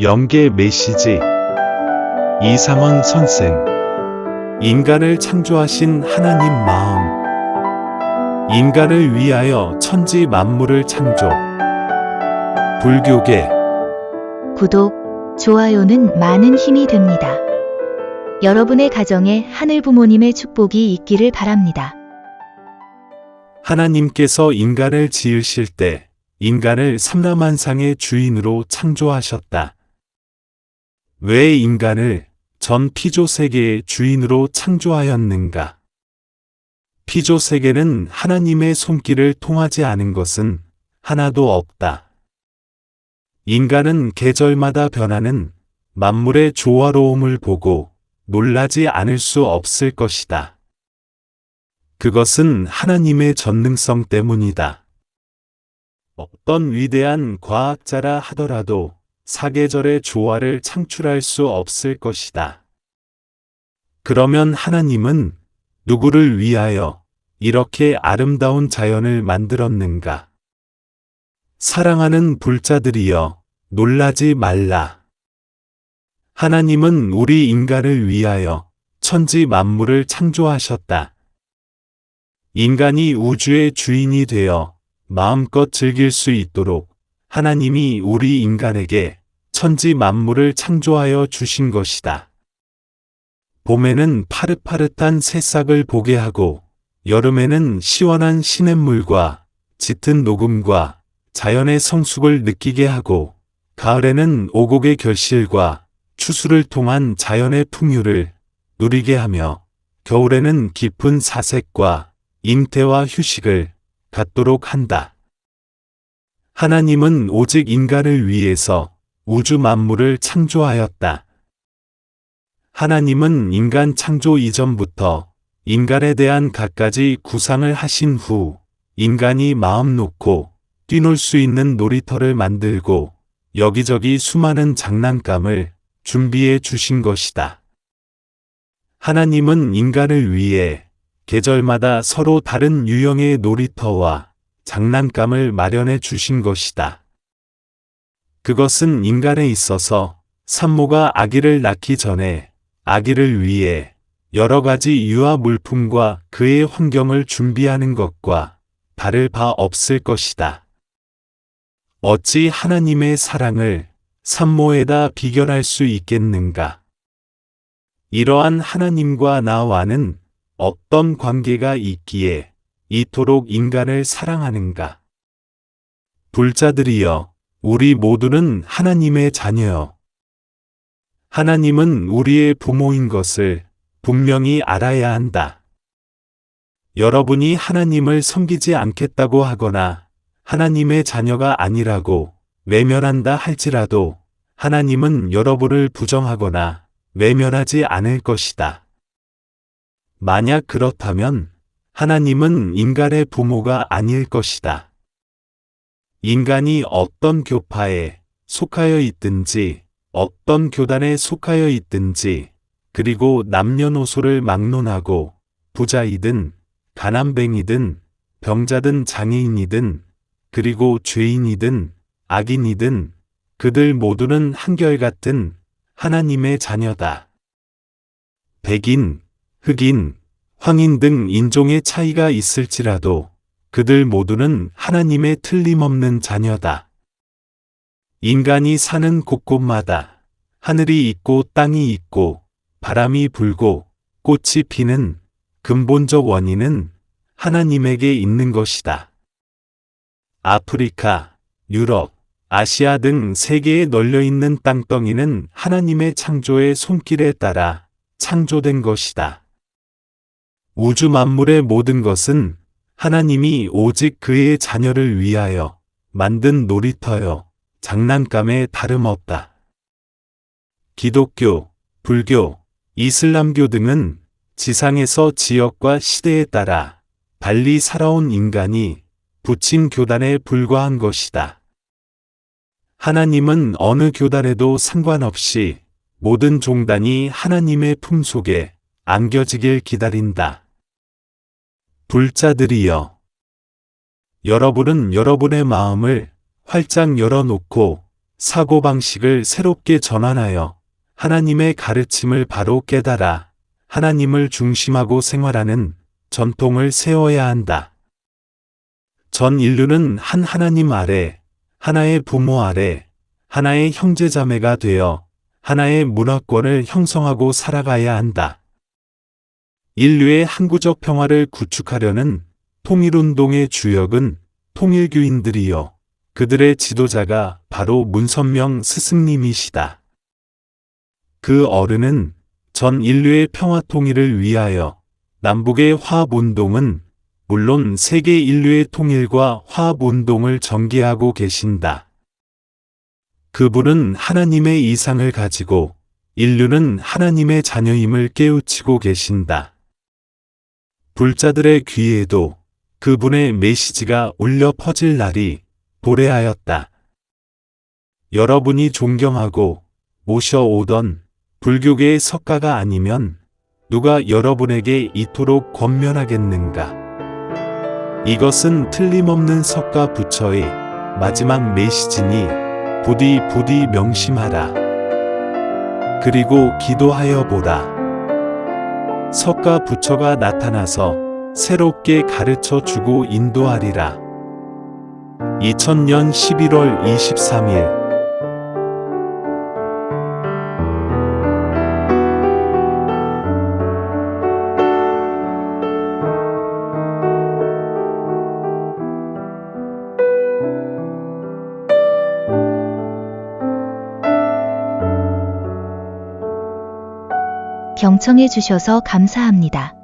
영계 메시지 이상원 선생 인간을 창조하신 하나님 마음 인간을 위하여 천지 만물을 창조 불교계 구독, 좋아요는 많은 힘이 됩니다. 여러분의 가정에 하늘 부모님의 축복이 있기를 바랍니다. 하나님께서 인간을 지으실 때 인간을 삼라만상의 주인으로 창조하셨다. 왜 인간을 전 피조 세계의 주인으로 창조하였는가? 피조 세계는 하나님의 손길을 통하지 않은 것은 하나도 없다. 인간은 계절마다 변하는 만물의 조화로움을 보고 놀라지 않을 수 없을 것이다. 그것은 하나님의 전능성 때문이다. 어떤 위대한 과학자라 하더라도 사계절의 조화를 창출할 수 없을 것이다. 그러면 하나님은 누구를 위하여 이렇게 아름다운 자연을 만들었는가? 사랑하는 불자들이여 놀라지 말라. 하나님은 우리 인간을 위하여 천지 만물을 창조하셨다. 인간이 우주의 주인이 되어 마음껏 즐길 수 있도록 하나님이 우리 인간에게 천지 만물을 창조하여 주신 것이다. 봄에는 파릇파릇한 새싹을 보게 하고 여름에는 시원한 시냇물과 짙은 녹음과 자연의 성숙을 느끼게 하고 가을에는 오곡의 결실과 추수를 통한 자연의 풍요를 누리게 하며 겨울에는 깊은 사색과 잉태와 휴식을 갖도록 한다. 하나님은 오직 인간을 위해서 우주 만물을 창조하였다. 하나님은 인간 창조 이전부터 인간에 대한 갖가지 구상을 하신 후 인간이 마음 놓고 뛰놀 수 있는 놀이터를 만들고 여기저기 수많은 장난감을 준비해 주신 것이다. 하나님은 인간을 위해 계절마다 서로 다른 유형의 놀이터와 장난감을 마련해 주신 것이다. 그것은 인간에 있어서 산모가 아기를 낳기 전에 아기를 위해 여러 가지 유아 물품과 그의 환경을 준비하는 것과 다를 바 없을 것이다. 어찌 하나님의 사랑을 산모에다 비견할 수 있겠는가? 이러한 하나님과 나와는 어떤 관계가 있기에 이토록 인간을 사랑하는가? 불자들이여, 우리 모두는 하나님의 자녀여. 하나님은 우리의 부모인 것을 분명히 알아야 한다. 여러분이 하나님을 섬기지 않겠다고 하거나 하나님의 자녀가 아니라고 외면한다 할지라도 하나님은 여러분을 부정하거나 외면하지 않을 것이다. 만약 그렇다면 하나님은 인간의 부모가 아닐 것이다. 인간이 어떤 교파에 속하여 있든지 어떤 교단에 속하여 있든지 그리고 남녀노소를 막론하고 부자이든 가난뱅이든 병자든 장애인이든 그리고 죄인이든 악인이든 그들 모두는 한결같은 하나님의 자녀다. 백인, 흑인, 황인 등 인종의 차이가 있을지라도 그들 모두는 하나님의 틀림없는 자녀다. 인간이 사는 곳곳마다 하늘이 있고 땅이 있고 바람이 불고 꽃이 피는 근본적 원인은 하나님에게 있는 것이다. 아프리카, 유럽, 아시아 등 세계에 널려 있는 땅덩이는 하나님의 창조의 손길에 따라 창조된 것이다. 우주 만물의 모든 것은 하나님이 오직 그의 자녀를 위하여 만든 놀이터여 장난감에 다름없다. 기독교, 불교, 이슬람교 등은 지상에서 지역과 시대에 따라 달리 살아온 인간이 붙인 교단에 불과한 것이다. 하나님은 어느 교단에도 상관없이 모든 종단이 하나님의 품속에 안겨지길 기다린다. 불자들이여. 여러분은 여러분의 마음을 활짝 열어놓고 사고방식을 새롭게 전환하여 하나님의 가르침을 바로 깨달아 하나님을 중심하고 생활하는 전통을 세워야 한다. 전 인류는 한 하나님 아래, 하나의 부모 아래, 하나의 형제자매가 되어 하나의 문화권을 형성하고 살아가야 한다. 인류의 항구적 평화를 구축하려는 통일운동의 주역은 통일교인들이요. 그들의 지도자가 바로 문선명 스승님이시다. 그 어른은 전 인류의 평화 통일을 위하여 남북의 화합운동은 물론 세계 인류의 통일과 화합운동을 전개하고 계신다. 그분은 하나님의 이상을 가지고 인류는 하나님의 자녀임을 깨우치고 계신다. 불자들의 귀에도 그분의 메시지가 울려 퍼질 날이 도래하였다. 여러분이 존경하고 모셔오던 불교계의 석가가 아니면 누가 여러분에게 이토록 권면하겠는가? 이것은 틀림없는 석가 부처의 마지막 메시지니 부디 부디 명심하라. 그리고 기도하여 보라. 석가 부처가 나타나서 새롭게 가르쳐 주고 인도하리라. 2000년 11월 23일 경청해 주셔서 감사합니다.